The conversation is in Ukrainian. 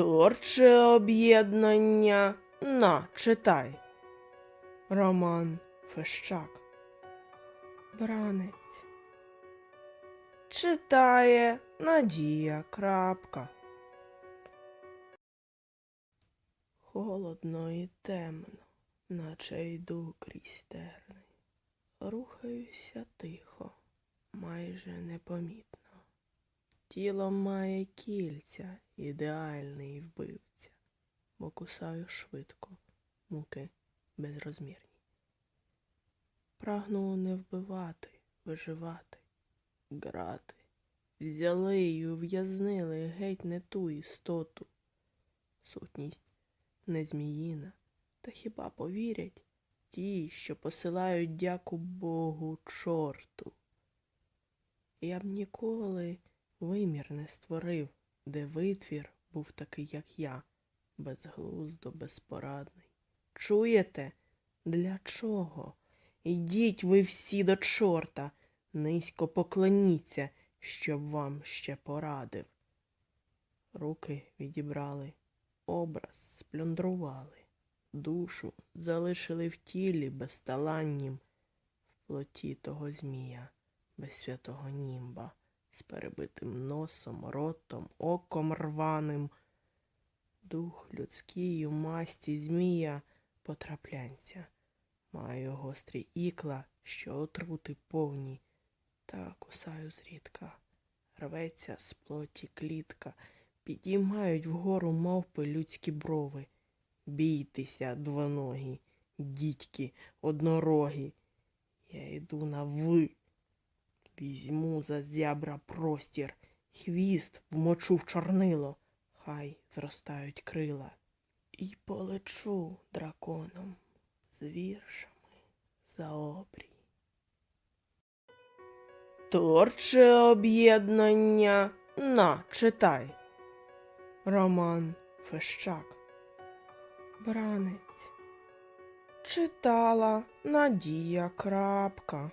Творче об'єднання на читай. Роман Фещак. Бранець. Читає Надія Крапка. Холодно і темно, наче йду крізь терни. Рухаюся тихо, майже непомітно. Тіло має кільця, ідеальний вбивця, бо кусаю швидко, муки безрозмірні. Прагну не вбивати, виживати, грати. Взяли й ув'язнили геть не ту істоту. Сутність не зміїна, та хіба повірять ті, що посилають дяку Богу чорту. Я б ніколи вимір не створив, де витвір був такий, як я, безглуздо, безпорадний. Чуєте? Для чого? Ідіть ви всі до чорта, низько поклоніться, щоб вам ще порадив. Руки відібрали, образ сплюндрували, душу залишили в тілі безталаннім, в плоті того змія, без святого німба, з перебитим носом, ротом, оком рваним. Дух людський у масті змія потраплянця. Маю гострі ікла, що отрути повні, та кусаю зрідка. Рветься з плоті клітка, підіймають вгору мовпи людські брови. Бійтеся, двоногі, дідьки, однорогі. Я йду на ви. Візьму за зябра простір, хвіст вмочу в чорнило, хай зростають крила. І полечу драконом з віршами за обрій. Творче об'єднання на читай. Роман Фещак. Бранець. Читала Надія Крапка.